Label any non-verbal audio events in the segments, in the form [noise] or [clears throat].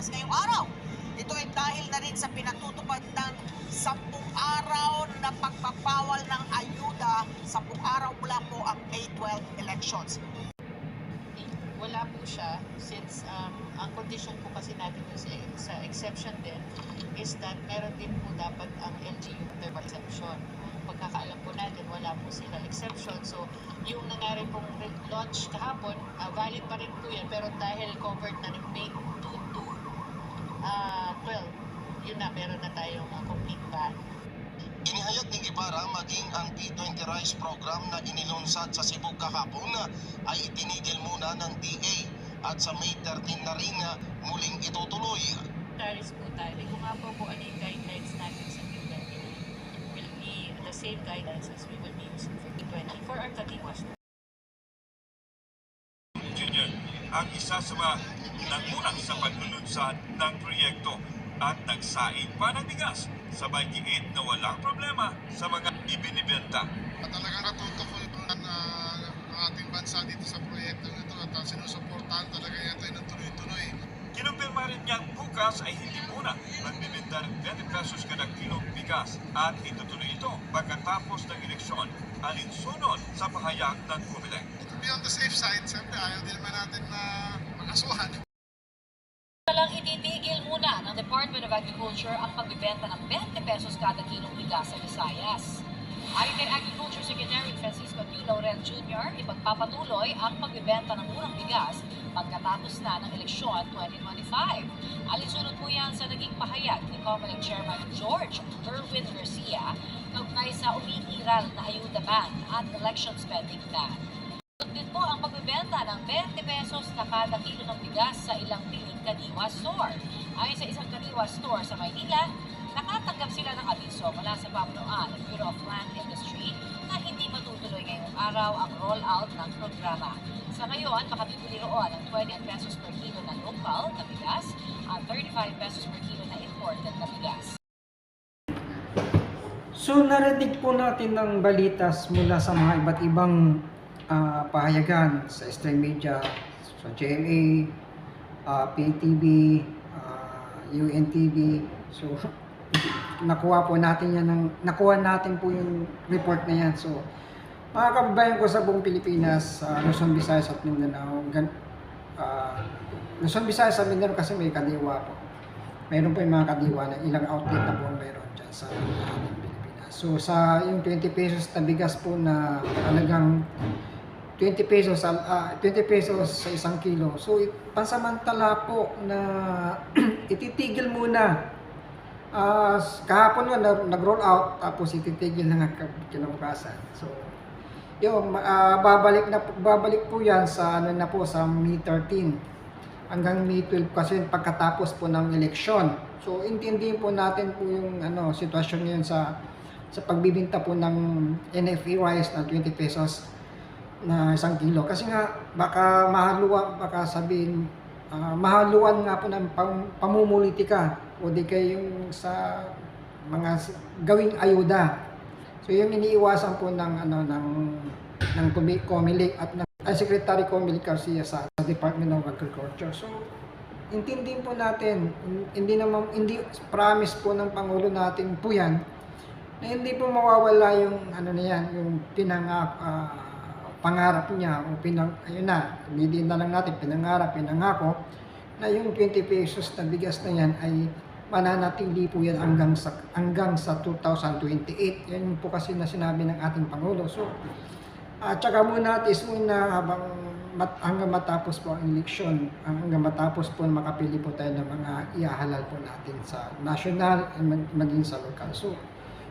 bigas ngayong araw. Ito ay dahil na rin sa pinatutupad ng sampung araw na pagpapawal ng ayuda. Sampung araw mula po ang May 12 elections. wala po siya since um, ang condition po kasi natin sa, exception din is that meron din po dapat ang LGU may exception. Pagkakaalam po natin, wala po sila exception. So, yung nangyari pong launch kahapon, uh, valid pa rin po yan. Pero dahil covered na 2 to uh, 12, yun na, meron na tayong uh, complete ban. Inihayag ni Guevara maging ang P20 Rice program na inilunsad sa Cebu kahapon ay itinigil muna ng DA at sa May 13 na rin muling itutuloy. Taris po tayo. Kung nga po kung ano yung guidelines natin sa P20 will be the same guidelines as we will be using for P20 for our Katiwas. Junior ang isa sa mga nagmunak sa paglulunsad ng proyekto at nagsaing pa ng bigas sabay giit na walang problema sa mga ibinibenta. At talagang natuto ko yung na ang ating bansa dito sa proyekto nito at uh, sinusuportahan talaga yan tayo ng tuloy-tuloy. Kinumpirma rin niyang bukas ay hindi muna magbibenta ng 20 pesos kada kilong bigas at itutuloy ito pagkatapos ng eleksyon alinsunod sa pahayag ng Comelec. To be on the safe side, siyempre ayaw din naman natin na makasuhan. Department of Agriculture ang pagbibenta ng 20 pesos kada kilong bigas sa Visayas. Ayon kay Agriculture Secretary Francisco T. Lauren Jr., ipagpapatuloy ang pagbibenta ng murang bigas pagkatapos na ng eleksyon 2025. Alinsunod po yan sa naging pahayag ni Comelec Chairman George Erwin Garcia kaugnay sa umiiral na ayuda ban at election spending ban. Din po ang pagbebenta ng 20 pesos na kada kilo ng bigas sa ilang piling Kadiwa Store. Ayon sa isang Kadiwa Store sa Maynila, nakatanggap sila ng abiso mula sa pamunuan ng Bureau of Land Industry na hindi matutuloy ngayong araw ang rollout ng programa. Sa ngayon, makabibili roon ng 20 pesos per kilo na local na bigas at 35 pesos per kilo na imported na bigas. So narinig po natin ng balitas mula sa mga iba't ibang ah, pahayagan sa stream media, sa GMA, ah, PTV, ah, UNTV. So [laughs] nakuha po natin yan ng nakuha natin po yung report na yan. So mga kababayan ko sa buong Pilipinas, sa Luzon, Visayas at Mindanao, gan, ah, Luzon, Visayas at Mindanao kasi may kadiwa po. Meron po yung mga kadiwa na ilang outlet na po meron dyan sa ating Pilipinas. So sa yung 20 pesos na bigas po na talagang 20 pesos al- ah, 20 pesos sa isang kilo. So pansamantala po na [clears throat] ititigil muna. S- kahapon nag- nag-roll out tapos ititigil na nga ka- kinabukasan. So yung ah, babalik na babalik po 'yan sa ano na po sa May 13 hanggang May 12 kasi pagkatapos po ng eleksyon. So intindihin po natin po yung ano sitwasyon ngayon sa sa pagbibinta po ng NFA rice na 20 pesos na isang kilo. Kasi nga baka mahaluan, baka sabihin ah, mahaluan nga po ng pam, pamumulitika o di kaya yung sa mga gawing ayuda. So yung iniiwasan po ng ano ng ng Comelec at ng ang Secretary Comelec Garcia sa, sa Department of Agriculture. So intindihin po natin, hin- hindi naman hindi promise po ng pangulo natin po 'yan na hindi po mawawala yung ano na yan, yung pinangak ah, pangarap niya o pinang ayun na, hindi na lang natin pinangarap, pinangako na yung 20 pesos na bigas na yan ay mananatili po yan hanggang sa hanggang sa 2028. Yan po kasi na sinabi ng ating pangulo. So at saka muna is muna habang mat, hanggang matapos po ang eleksyon, hanggang matapos po makapili po tayo ng mga iahalal po natin sa national and mag- maging sa local. So,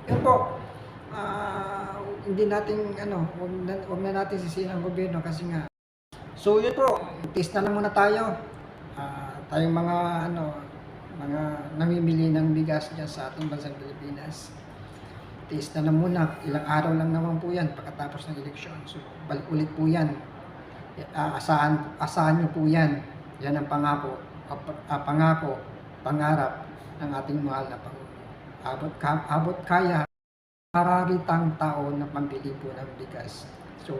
yun po, ah, hindi natin, ano, huwag na, huwag na natin sisihin ang gobyerno kasi nga. So, yun po, test na lang muna tayo. Ah, tayong mga, ano, mga namimili ng bigas dyan sa ating bansang Pilipinas. Test na lang muna. Ilang araw lang naman po yan pagkatapos ng eleksyon. So, balik ulit po yan. Ah, asahan, asahan nyo po yan. Yan ang pangako, pangako, pangarap ng ating mahal na Pangulo. Abot, ka, abot kaya kararitang tao na pambili po ng bigas. So,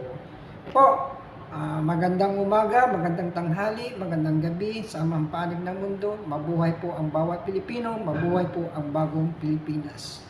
po, Ah, magandang umaga, magandang tanghali, magandang gabi sa amang panig ng mundo. Mabuhay po ang bawat Pilipino, mabuhay po ang bagong Pilipinas.